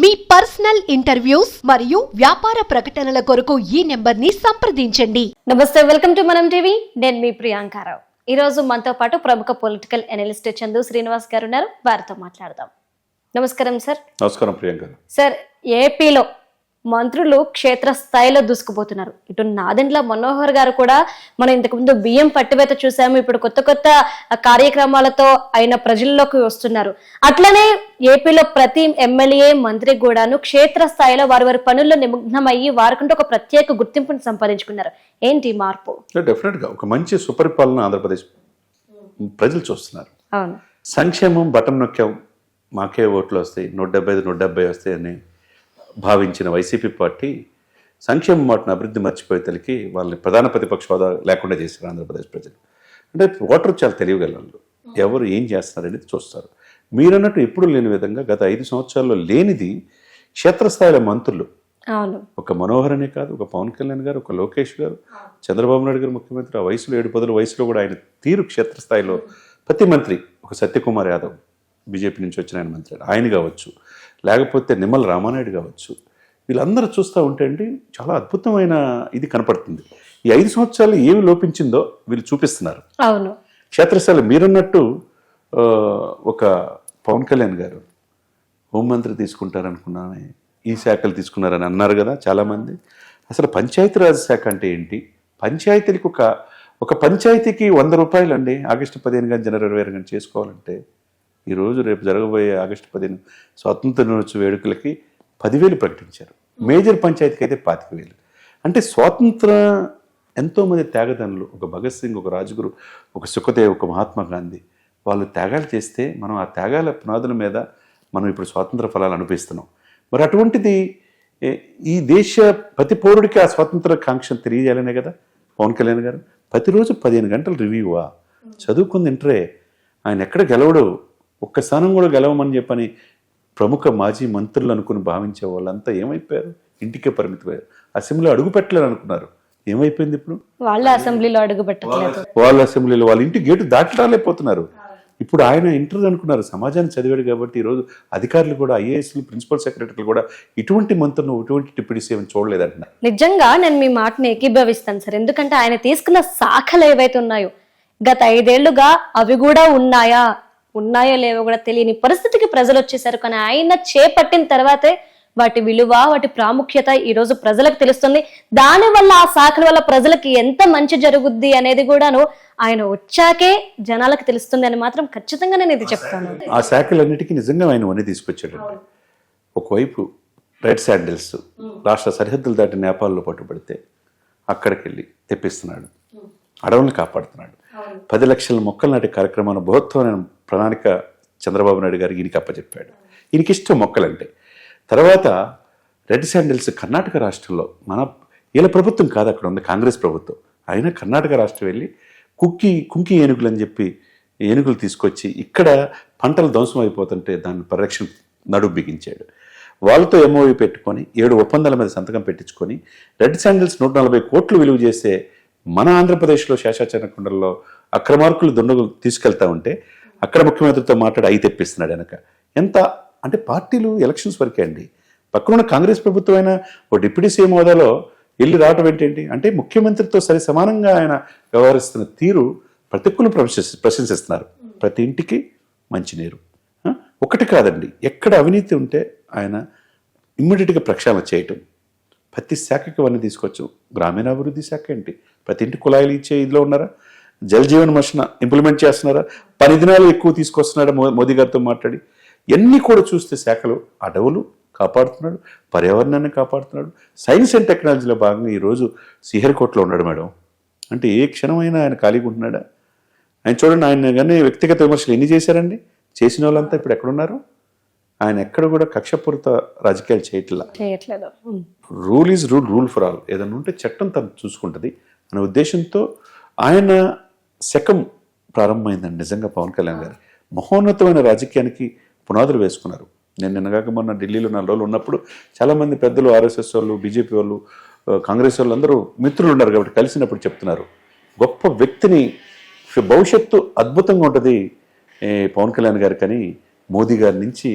మీ personal interviews మరియు వ్యాపార ప్రకటనల కొరకు ఈ నెంబర్ని సంప్రదించండి. నమస్తే వెల్కమ్ టు మనం టీవీ. నేను మీ ప్రియాంకారావు ఈ రోజు మనతో పాటు ప్రముఖ పొలిటికల్ అనలిస్ట్ చందు శ్రీనివాస్ గారు ఉన్నారు. వారితో మాట్లాడదాం. నమస్కారం సార్. నమస్కారం ప్రియాంక. సార్ ఏపీలో మంత్రులు క్షేత్ర స్థాయిలో దూసుకుపోతున్నారు. ఇటు నాదెండ్ల మనోహర్ గారు కూడా మనం ఇంతకుముందు బియ్యం పట్టివేత చూసాము. ఇప్పుడు కొత్త కొత్త కార్యక్రమాలతో ఆయన ప్రజల్లోకి వస్తున్నారు. అట్లనే ఏపీలో ప్రతి ఎమ్మెల్యే మంత్రి కూడాను క్షేత్ర స్థాయిలో వారి వారి పనుల్లో నిమగ్నమయ్యి వారికంటూ ఒక ప్రత్యేక గుర్తింపును సంపాదించుకున్నారు. ఏంటి మార్పు? డెఫినెట్గా ఒక మంచి సుపరిపాలన ఆంధ్రప్రదేశ్ ప్రజలు చూస్తున్నారు. సంక్షేమం బటన్ నొక్కాం మాకే ఓట్లు వస్తాయి నూట డెబ్బై ఐదు నూట డెబ్బై వస్తాయని భావించిన వైసీపీ పార్టీ సంక్షేమ మాటను అభివృద్ధి మర్చిపోయేతలకి వాళ్ళని ప్రధాన ప్రతిపక్ష హోదా లేకుండా చేశారు ఆంధ్రప్రదేశ్ ప్రజలు. అంటే ఓటర్ చాలా తెలియగలరు ఎవరు ఏం చేస్తున్నారనేది చూస్తారు. మీరన్నట్టు ఎప్పుడు లేని విధంగా గత ఐదు సంవత్సరాల్లో లేనిది క్షేత్రస్థాయిలో మంత్రులు. ఒక మనోహర్ అనే కాదు ఒక పవన్ కళ్యాణ్ గారు ఒక లోకేష్ గారు చంద్రబాబు నాయుడు గారు ముఖ్యమంత్రి ఆ వయసులో ఏడు పదుల వయసులో కూడా ఆయన తీరు క్షేత్రస్థాయిలో ప్రతి మంత్రి ఒక సత్యకుమార్ యాదవ్ బీజేపీ నుంచి వచ్చిన ఆయన మంత్రి ఆయన కావచ్చు. లేకపోతే నిమ్మల రామానాయుడు కావచ్చు. వీళ్ళందరూ చూస్తూ ఉంటే అండి చాలా అద్భుతమైన ఇది కనపడుతుంది. ఈ ఐదు సంవత్సరాలు ఏమి లోపించిందో వీళ్ళు చూపిస్తున్నారు. అవును. క్షేత్రస్థాయిలో మీరున్నట్టు ఒక పవన్ కళ్యాణ్ గారు హోంమంత్రి తీసుకుంటారనుకున్నానే ఈ శాఖలు తీసుకున్నారని అన్నారు కదా చాలామంది. అసలు పంచాయతీరాజ్ శాఖ అంటే ఏంటి? పంచాయతీలకు ఒక ఒక పంచాయతీకి వంద రూపాయలు అండి ఆగస్టు పదిహేను కానీ జనవరి ఇరవై కానీ చేసుకోవాలంటే. ఈరోజు రేపు జరగబోయే ఆగస్టు పదిహేను స్వాతంత్ర దినోత్సవ వేడుకలకి పదివేలు ప్రకటించారు. మేజర్ పంచాయతీకి అయితే పాతిక వేలు అంటే స్వాతంత్ర ఎంతోమంది త్యాగదనులు ఒక భగత్ సింగ్ ఒక రాజగురు ఒక సుఖదేవ్ ఒక మహాత్మా గాంధీ వాళ్ళు త్యాగాలు చేస్తే మనం ఆ త్యాగాల పునాదుల మీద మనం ఇప్పుడు స్వాతంత్ర ఫలాలు అనుభవిస్తున్నాం. మరి అటువంటిది ఈ దేశ ప్రతి పౌరుడికి ఆ స్వాతంత్ర కాంక్షను తెలియజేయాలనే కదా పవన్ కళ్యాణ్ గారు? ప్రతిరోజు పదిహేను గంటలు రివ్యూవా? చదువుకుంది ఇంటరే. ఆయన ఎక్కడ గెలవడు? ఒక్క స్థానం కూడా గెలవమని చెప్పని ప్రముఖ మాజీ మంత్రులు అనుకుని భావించే వాళ్ళంతా ఏమైపోయారు? ఇంటికే పరిమితమయ్యారు. అసెంబ్లీలో అడుగు పెట్టలేరు అనుకున్నారు. ఏమైపోయింది ఇప్పుడు? వాళ్ళ అసెంబ్లీలో అడుగు పెట్టట్లేదు వాళ్ళ అసెంబ్లీలో వాళ్ళ ఇంటి గేటు దాటి రాలేకపోతున్నారు. ఇప్పుడు ఆయన ఇంటర్ అనుకున్నారు. సమాజాన్ని చదివాడు కాబట్టి ఈరోజు అధికారులు కూడా ఐఏఎస్లు ప్రిన్సిపల్ సెక్రటరీలు కూడా ఇటువంటి మంత్రులను ఇటువంటి డిప్యూటీ సీఎం చూడలేదంటున్నారు. నిజంగా నేను మీ మాటని ఏకీభవిస్తాను సార్. ఎందుకంటే ఆయన తీసుకున్న శాఖలు ఏవైతే ఉన్నాయో గత ఐదేళ్ళుగా అవి కూడా ఉన్నాయా? ఉన్నాయో లేవో కూడా తెలియని పరిస్థితికి ప్రజలు వచ్చేసారు కానీ ఆయన చేపట్టిన తర్వాతే వాటి విలువ వాటి ప్రాముఖ్యత ఈ రోజు ప్రజలకు తెలుస్తుంది. దాని వల్ల ఆ శాఖల వల్ల ప్రజలకి ఎంత మంచి జరుగుద్ది అనేది కూడాను ఆయన వచ్చాకే జనాలకు తెలుస్తుంది అని మాత్రం ఖచ్చితంగా నేను ఇది చెప్తాను. ఆ శాఖలన్నిటికీ నిజంగా ఆయన వన్నీ తీసుకొచ్చాడండి. ఒకవైపు రెడ్ శాండిల్స్ రాష్ట్ర సరిహద్దులు దాటి నేపాల్లో పట్టుబడితే అక్కడికి వెళ్ళి తెప్పిస్తున్నాడు అడవులను కాపాడుతున్నాడు. పది లక్షల మొక్కలు నాటే కార్యక్రమాన్ని బృహత్తమైన ప్రణాళిక చంద్రబాబు నాయుడు గారికి ఈయనకి అప్పచెప్పాడు. ఈయనకి ఇష్టం మొక్కలంటే. తర్వాత రెడ్ శాండిల్స్ కర్ణాటక రాష్ట్రంలో మన వీళ్ళ ప్రభుత్వం కాదు అక్కడ ఉంది కాంగ్రెస్ ప్రభుత్వం. అయినా కర్ణాటక రాష్ట్రం వెళ్ళి కుక్కి కుంకి ఏనుగులు అని చెప్పి ఏనుగులు తీసుకొచ్చి ఇక్కడ పంటలు ధ్వంసం అయిపోతుంటే దాన్ని పరిరక్షణ నడుపు బిగించాడు. వాళ్ళతో ఎంఓవి పెట్టుకొని ఏడు ఒప్పందాల మీద సంతకం పెట్టించుకొని రెడ్ శాండిల్స్ నూట నలభై కోట్లు విలువ చేసే మన ఆంధ్రప్రదేశ్లో శేషాచరణకొండల్లో అక్రమార్కులు దుండగులు తీసుకెళ్తా ఉంటే అక్కడ ముఖ్యమంత్రితో మాట్లాడి అయి తెప్పిస్తున్నాడు వెనక. ఎంత? అంటే పార్టీలు ఎలక్షన్స్ వరకే అండి. పక్కనున్న కాంగ్రెస్ ప్రభుత్వం అయినా ఓ డిప్యూటీ సీఎం హోదాలో వెళ్ళి రావటం ఏంటండి? అంటే ముఖ్యమంత్రితో సరి సమానంగా ఆయన వ్యవహరిస్తున్న తీరు ప్రతికూల ప్రశంసి ప్రశంసిస్తున్నారు. ప్రతి ఇంటికి మంచినీరు. ఒకటి కాదండి. ఎక్కడ అవినీతి ఉంటే ఆయన ఇమ్మీడియట్గా ప్రక్షాళన చేయటం. ప్రతి శాఖకి అవన్నీ తీసుకొచ్చు గ్రామీణాభివృద్ధి శాఖ ఏంటి? ప్రతి ఇంటి కుళాయిలు ఇచ్చే ఇదిలో ఉన్నారా? జల్ జీవన్ మిషన్ ఇంప్లిమెంట్ చేస్తున్నారా? పని దినాలు ఎక్కువ తీసుకొస్తున్నాడా మో- మోదీ గారితో మాట్లాడి. ఎన్ని కూడా చూస్తే శాఖలు అడవులు కాపాడుతున్నాడు పర్యావరణాన్ని కాపాడుతున్నాడు. సైన్స్ అండ్ టెక్నాలజీలో భాగంగా ఈరోజు శ్రీహరికోటలో ఉన్నాడు మేడం. అంటే ఏ క్షణమైనా ఆయన ఖాళీగా ఉంటున్నాడా? ఆయన చూడండి ఆయన కానీ వ్యక్తిగత విమర్శలు ఎన్ని చేశారండి? చేసిన వాళ్ళంతా ఇప్పుడు ఎక్కడున్నారు? ఆయన ఎక్కడ కూడా కక్షపూరిత రాజకీయాలు చేయట్లా? చేయట్లేదు. Rule is rule rule for all. ఏదైనా ఉంటే చట్టం తను చూసుకుంటుంది. అనే ఉద్దేశంతో ఆయన శకం ప్రారంభమైందండి నిజంగా పవన్ కళ్యాణ్ గారు. మహోన్నతమైన రాజకీయానికి పునాదులు వేసుకున్నారు. నేను నిన్నగాక మొన్న ఢిల్లీలో నాలుగు రోజులు ఉన్నప్పుడు చాలామంది పెద్దలు ఆర్ఎస్ఎస్ వాళ్ళు బీజేపీ వాళ్ళు కాంగ్రెస్ వాళ్ళు అందరూ మిత్రులు ఉన్నారు కాబట్టి కలిసినప్పుడు చెప్తున్నారు. గొప్ప వ్యక్తిని భవిష్యత్తు అద్భుతంగా ఉంటుంది పవన్ కళ్యాణ్ గారు కానీ మోదీ గారి నుంచి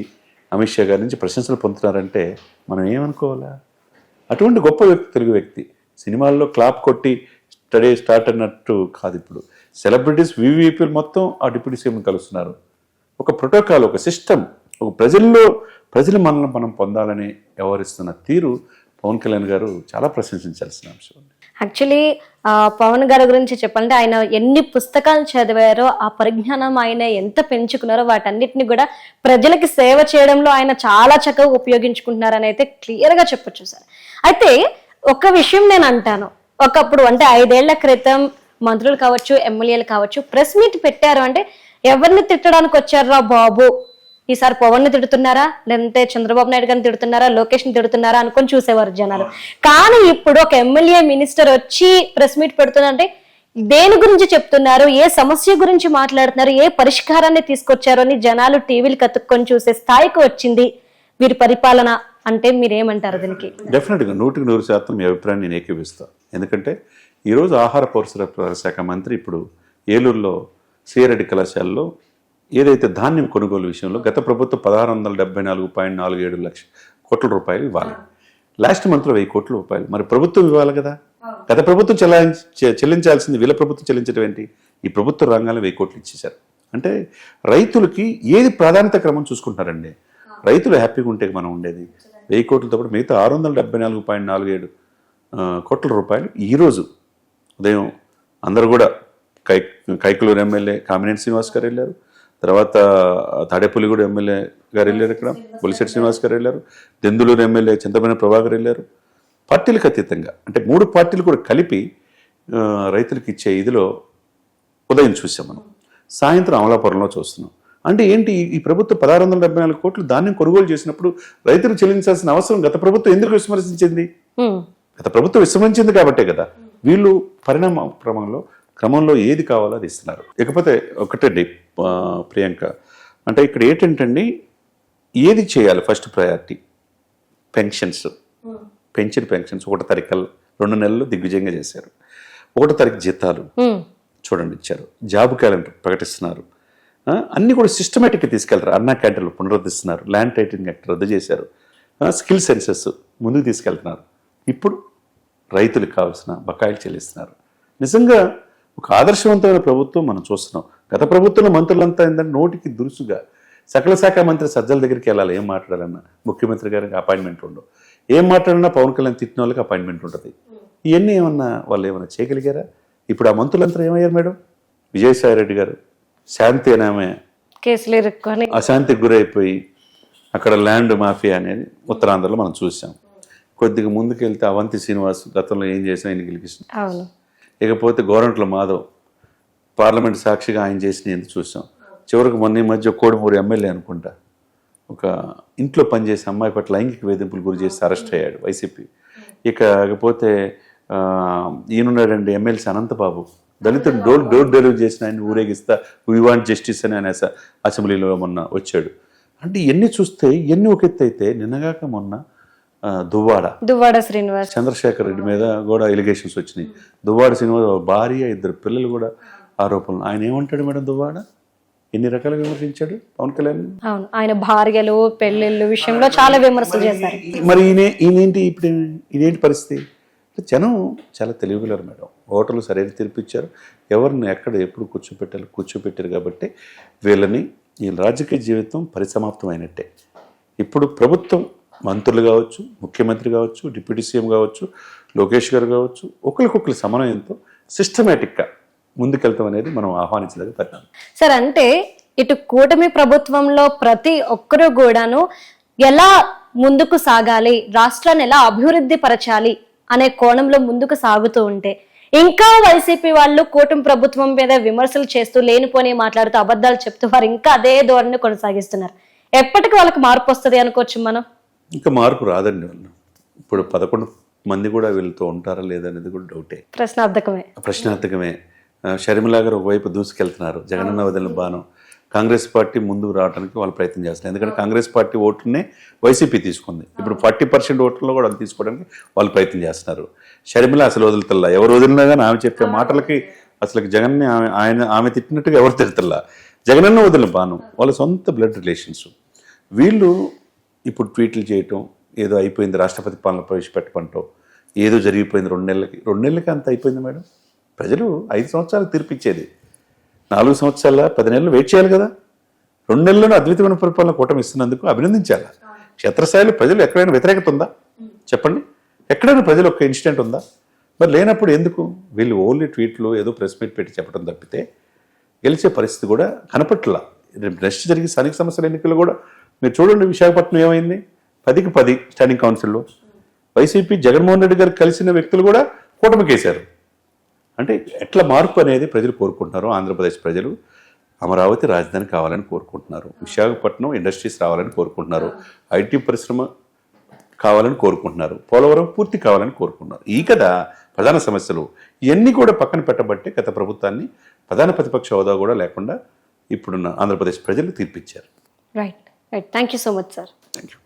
అమిత్ షా గారి నుంచి ప్రశంసలు పొందుతున్నారంటే మనం ఏమనుకోవాలా? అటువంటి గొప్ప వ్యక్తి తెలుగు వ్యక్తి సినిమాల్లో క్లాప్ కొట్టి స్టడీ స్టార్ట్ అన్నట్టు కాదు ఇప్పుడు. సెలబ్రిటీస్ వివిపీలు మొత్తం ఆ డిప్యూటీ సీఎం కలుస్తున్నారు. ఒక ప్రోటోకాల్ ఒక సిస్టమ్ ఒక ప్రజల్లో ప్రజల మనల్ని మనం పొందాలని వ్యవహరిస్తున్న తీరు పవన్ కళ్యాణ్ గారు చాలా ప్రశంసించాల్సిన అంశం యాక్చువల్లీ పవన్ గారి గురించి చెప్పాలంటే ఆయన ఎన్ని పుస్తకాలు చదివారో ఆ పరిజ్ఞానం ఆయన ఎంత పెంచుకున్నారో వాటన్నిటిని కూడా ప్రజలకి సేవ చేయడంలో ఆయన చాలా చక్కగా ఉపయోగించుకుంటున్నారని అయితే క్లియర్గా చెప్పొచ్చు సార్. అయితే ఒక విషయం నేను అంటాను. ఒకప్పుడు అంటే ఐదేళ్ళ క్రితం మంత్రులు కావచ్చు ఎమ్మెల్యేలు కావచ్చు ప్రెస్ మీట్ పెట్టారు అంటే ఎవరిని తిట్టడానికి వచ్చారా బాబు? ఈసారి పవన్ని తిడుతున్నారా? లేదంటే చంద్రబాబు నాయుడు గారిని తిడుతున్నారా? లోకేష్ని తిడుతున్నారా? అనుకొని చూసేవారు జనాలు. కానీ ఇప్పుడు ఒక ఎమ్మెల్యే మినిస్టర్ వచ్చి ప్రెస్ మీట్ పెడుతున్నారంటే దేని గురించి చెప్తున్నారు? ఏ సమస్య గురించి మాట్లాడుతున్నారు? ఏ పరిష్కారాన్ని తీసుకొచ్చారు అని జనాలు టీవీలు కతుక్కొని చూసే స్థాయికి వచ్చింది వీరి పరిపాలన. అంటే మీరేమంటారు దీనికి? డెఫినెట్గా నూటికి నూరు శాతం మీ అభిప్రాయం నేను ఏకీపిస్తాను ఎందుకంటే ఈరోజు ఆహార పౌరసరఫరా శాఖ మంత్రి ఇప్పుడు ఏలూరులో సిఆర్రెడ్డి కళాశాలలో ఏదైతే ధాన్యం కొనుగోలు విషయంలో గత ప్రభుత్వం పదహారు వందల డెబ్బై నాలుగు పాయింట్ నాలుగు ఏడు లక్ష కోట్ల రూపాయలు ఇవ్వాలి. లాస్ట్ మంత్లో వెయ్యి కోట్ల రూపాయలు. మరి ప్రభుత్వం ఇవ్వాలి కదా? గత ప్రభుత్వం చెల్లించాల్సింది వీళ్ళ ప్రభుత్వం చెల్లించడం ఏంటి? ఈ ప్రభుత్వ రంగాలు వెయ్యి కోట్లు ఇచ్చేశారు. అంటే రైతులకి ఏది ప్రాధాన్యత క్రమం చూసుకుంటున్నారండి? రైతులు హ్యాపీగా ఉంటే మనం ఉండేది. వెయ్యి కోట్లతో పాటు మిగతా ఆరు వందల డెబ్బై నాలుగు పాయింట్ నాలుగు ఏడు కోట్ల రూపాయలు ఈరోజు ఉదయం అందరూ కూడా కై కైకలూరు ఎమ్మెల్యే కామినేని శ్రీనివాస్ గారు వెళ్ళారు. తర్వాత తాడేపల్లిగూడ ఎమ్మెల్యే గారు వెళ్ళారు ఇక్కడ. బొలిశెట్టి శ్రీనివాస్ గారు వెళ్ళారు. దెందులూరు ఎమ్మెల్యే చింతమైన ప్రభాకర్ వెళ్ళారు. పార్టీలకు అతీతంగా అంటే మూడు పార్టీలు కూడా కలిపి రైతులకు ఇచ్చే ఇదిలో ఉదయం చూసాం మనం. సాయంత్రం అమలాపురంలో చూస్తున్నాం. అంటే ఏంటి ఈ- ప్రభుత్వం పదహారు వందల డెబ్బై నాలుగు కోట్లు ధాన్యం కొనుగోలు చేసినప్పుడు రైతులు చెల్లించాల్సిన అవసరం గత ప్రభుత్వం ఎందుకు విస్మరించింది. గత ప్రభుత్వం విస్మరించింది కాబట్టే కదా. వీళ్ళు పరిణామ క్రమంలో క్రమంలో ఏది కావాలో అది ఇస్తున్నారు. ఇకపోతే ఒకటే ఆ, ప్రియాంక. అంటే ఇక్కడ ఏంటంటే ఏది చేయాలి first priority? Pensions. Pension pensions. ఒకటో తారీఖు రెండు నెలలు దిగ్విజయంగా చేశారు. ఒకటో తారీఖు జీతాలు. చూడండి ఇచ్చారు. జాబ్ క్యాలెండర్ ప్రకటిస్తున్నారు. అన్నీ కూడా సిస్టమేటిక్గా తీసుకెళ్తారు. అన్నా క్యాంటీన్లు పునరుద్ధిస్తున్నారు ల్యాండ్ టైటింగ్ యాక్ట్ రద్దు చేశారు. స్కిల్ సెన్సెస్ ముందుకు తీసుకెళ్తున్నారు. ఇప్పుడు రైతులకు కావాల్సిన బకాయిలు చెల్లిస్తున్నారు. నిజంగా ఒక ఆదర్శవంతమైన ప్రభుత్వం మనం చూస్తున్నాం. గత ప్రభుత్వంలో మంత్రులంతా ఏంటంటే నోటికి దురుసుగా సకల శాఖ మంత్రి సజ్జల దగ్గరికి వెళ్ళాలి. ఏం మాట్లాడాలన్నా? ముఖ్యమంత్రి గారికి అపాయింట్మెంట్ ఉండవు. ఏం మాట్లాడినా పవన్ కళ్యాణ్ తిట్టిన వాళ్ళకి అపాయింట్మెంట్ ఉంటుంది. ఇవన్నీ ఏమన్నా వాళ్ళు ఏమన్నా చేయగలిగారా? ఇప్పుడు ఆ మంత్రులంతా ఏమయ్యారు మేడం? విజయసాయి రెడ్డి గారు. శాంతి అనే ఆమె కేసులు ఇరుక్కొని అశాంతికి గురైపోయి అక్కడ ల్యాండ్ మాఫియా అనేది ఉత్తరాంధ్రలో మనం చూసాం. కొద్దిగా ముందుకెళ్తే అవంతి శ్రీనివాస్ గతంలో ఏం చేసినా ఆయన గెలికిస్తాం అవును. ఇకపోతే గోరంట్ల మాధవ్ పార్లమెంట్ సాక్షిగా ఆయన చేసిన చూసాం? చివరికి మొన్న ఈ మధ్య కోడిమూరి ఎమ్మెల్యే అనుకుంటా. ఒక ఇంట్లో పనిచేసే అమ్మాయి పట్ల లైంగిక వేధింపులు గురి చేసి అరెస్ట్ అయ్యాడు వైసీపీ. ఇక ఇకపోతే ఈయనున్నాడండి ఎమ్మెల్సీ అనంతబాబు. దళితుడు డోర్ డోర్ డెలివరీ చేసిన ఆయన ఊరేగిస్తా. వీ వాంట్ జస్టిస్ అని ఆయన అస- అసెంబ్లీలో మొన్న వచ్చాడు. అంటే ఇవన్నీ చూస్తే ఇవన్నీ ఒక ఎత్తు అయితే నిన్నగాక మొన్న దువ్వాడ. దువ్వాడ శ్రీనివాస్. చంద్రశేఖర్ రెడ్డి మీద కూడా ఎలిగేషన్స్ వచ్చినాయి. దువ్వాడ శ్రీనివాస్ భార్య ఇద్దరు పిల్లలు కూడా ఆరోపణలు. ఆయన ఏమంటాడు మేడం దువ్వాడ? ఎన్ని రకాలుగా విమర్శించాడు పవన్ కళ్యాణ్? అవును. ఆయన భార్యలు పెళ్ళిళ్ళు విషయంలో చాలా విమర్శలు చేశారు. మరి ఈయన ఈయనేంటి ఇప్పుడు ఇదేంటి పరిస్థితి? జనం చాలా తెలివిగలరు మేడం. ఓటర్లు సరైన తీర్పిచ్చారు. ఎవరిని ఎక్కడ ఎప్పుడు కూర్చోపెట్టాలి కూర్చోపెట్టారు కాబట్టి వీళ్ళని ఈ రాజకీయ జీవితం పరిసమాప్తం అయినట్టే ఇప్పుడు ప్రభుత్వం మంత్రులు కావచ్చు ముఖ్యమంత్రి కావచ్చు డిప్యూటీ సీఎం కావచ్చు లోకేష్ గారు కావచ్చు ఒకరికొకరి సమన్వయంతో సిస్టమేటిక్గా ముందుకెళ్తాం అనేది మనం ఆహ్వానించదగ్గ పరిణామం. సార్ అంటే ఇటు కూటమి ప్రభుత్వంలో ప్రతి ఒక్కరూ కూడాను ఎలా ముందుకు సాగాలి రాష్ట్రాన్ని ఎలా అభివృద్ధి పరచాలి అనే కోణంలో ముందుకు సాగుతూ ఉంటే ఇంకా వైసీపీ వాళ్ళు కూటమి ప్రభుత్వం మీద విమర్శలు చేస్తూ లేనిపోని మాట్లాడుతూ అబద్ధాలు చెప్తూ వారు ఇంకా అదే ధోరణి కొనసాగిస్తున్నారు. ఎప్పటికి వాళ్ళకి మార్పు వస్తుంది అనుకోవచ్చు మనం? ఇంకా మార్పు రాదండి. వాళ్ళు ఇప్పుడు పదకొండు మంది కూడా వీళ్ళతో ఉంటారా లేదా అనేది కూడా డౌటే. ప్రశ్నార్థకమే. ప్రశ్నార్థకమే. షర్మిల గారు ఒకవైపు దూసుకెళ్తున్నారు. జగనన్న వదిలిన బాణం. కాంగ్రెస్ పార్టీ ముందుకు రావడానికి వాళ్ళు ప్రయత్నం చేస్తున్నారు. ఎందుకంటే కాంగ్రెస్ పార్టీ ఓట్లనే వైసీపీ తీసుకుంది. ఇప్పుడు ఫార్టీ పర్సెంట్ ఓట్లలో కూడా అది తీసుకోవడానికి వాళ్ళు ప్రయత్నం చేస్తున్నారు. షర్మిల అసలు వదులుతల్లా? ఎవరు వదిలినా కానీ ఆమె చెప్పే మాటలకి అసలు జగన్ని ఆమె ఆయన ఆమె తిట్టినట్టుగా ఎవరు తిడతల్లా? జగనన్న వదిలిన బాణం వాళ్ళ సొంత బ్లడ్ రిలేషన్స్. వీళ్ళు ఇప్పుడు ట్వీట్లు చేయటం ఏదో అయిపోయింది రాష్ట్రపతి పాలన ప్రవేశపెట్టమంటో ఏదో జరిగిపోయింది రెండు నెలలకి. రెండు నెలలకి అంత అయిపోయింది మేడం. ప్రజలు ఐదు సంవత్సరాలు తీర్పిచ్చేది. నాలుగు సంవత్సరాల పది నెలలు వెయిట్ చేయాలి కదా. రెండు నెలల్లోనే అద్వితమైన పరిపాలన కూటమి ఇస్తున్నందుకు అభినందించాలి. క్షేత్రస్థాయిలో ప్రజలు ఎక్కడైనా వ్యతిరేకత ఉందా? చెప్పండి. ఎక్కడైనా ప్రజలు ఒక ఇన్సిడెంట్ ఉందా? మరి లేనప్పుడు ఎందుకు? వీళ్ళు ఓన్లీ ట్వీట్లు ఏదో ప్రెస్ మీట్ పెట్టి చెప్పడం తప్పితే గెలిచే పరిస్థితి కూడా కనపట్ల. నెక్స్ట్ జరిగే స్థానిక సంస్థల ఎన్నికలు కూడా మీరు చూడండి విశాఖపట్నం ఏమైంది? పదికి పది స్టాండింగ్ కౌన్సిల్లో. వైసీపీ జగన్మోహన్ రెడ్డి గారు కలిసిన వ్యక్తులు కూడా కూటమికేశారు. అంటే ఎట్లా మార్పు అనేది ప్రజలు కోరుకుంటున్నారు ఆంధ్రప్రదేశ్ ప్రజలు అమరావతి రాజధాని కావాలని కోరుకుంటున్నారు. విశాఖపట్నం ఇండస్ట్రీస్ రావాలని కోరుకుంటున్నారు. ఐటీ పరిశ్రమ కావాలని కోరుకుంటున్నారు. పోలవరం పూర్తి కావాలని కోరుకుంటున్నారు. ఈ కదా ప్రధాన సమస్యలు. ఇవన్నీ కూడా పక్కన పెట్టబట్టే గత ప్రభుత్వాన్ని ప్రధాన ప్రతిపక్ష హోదా కూడా లేకుండా ఇప్పుడున్న ఆంధ్రప్రదేశ్ ప్రజలు తీర్పిచ్చారు. Right right thank you so much sir thank you